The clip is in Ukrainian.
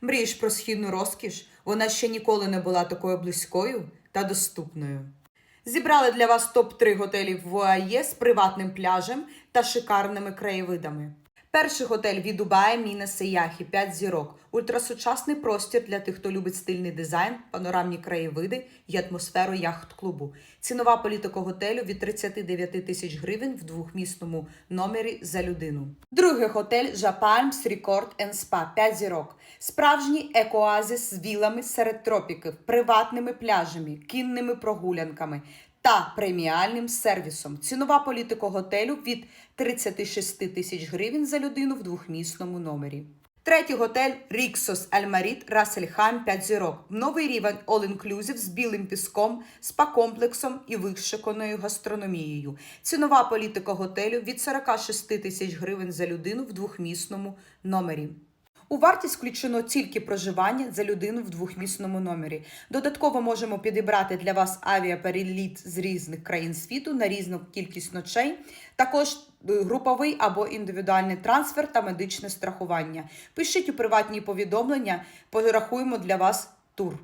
Мрієш про східну розкіш? Вона ще ніколи не була такою близькою та доступною. Зібрали для вас топ-3 готелів в ОАЄ з приватним пляжем та шикарними краєвидами. Перший готель від Дубая Міна Сияхі 5 зірок. Ультрасучасний простір для тих, хто любить стильний дизайн, панорамні краєвиди і атмосферу яхт-клубу. Цінова політика готелю від 39 тисяч гривень в двохмісному номері за людину. Другий готель Жапальмс Рекорд Спа 5 зірок. Справжній екоазис з вілами серед тропіків, приватними пляжами, кінними прогулянками та преміальним сервісом. Цінова політика готелю від 36 тисяч гривень за людину в двохмісному номері. Третій готель Ріксос Альмаріт Рассельхайм 5 зірок. Новий рівень all-inclusive з білим піском, спа-комплексом і вишиканою гастрономією. Цінова політика готелю від 46 тисяч гривень за людину в двохмісному номері. У вартість включено тільки проживання за людину в двохмісному номері. Додатково можемо підібрати для вас авіапереліт з різних країн світу на різну кількість ночей. Також е, груповий або індивідуальний трансфер та медичне страхування. Пишіть у приватні повідомлення, порахуємо для вас тур.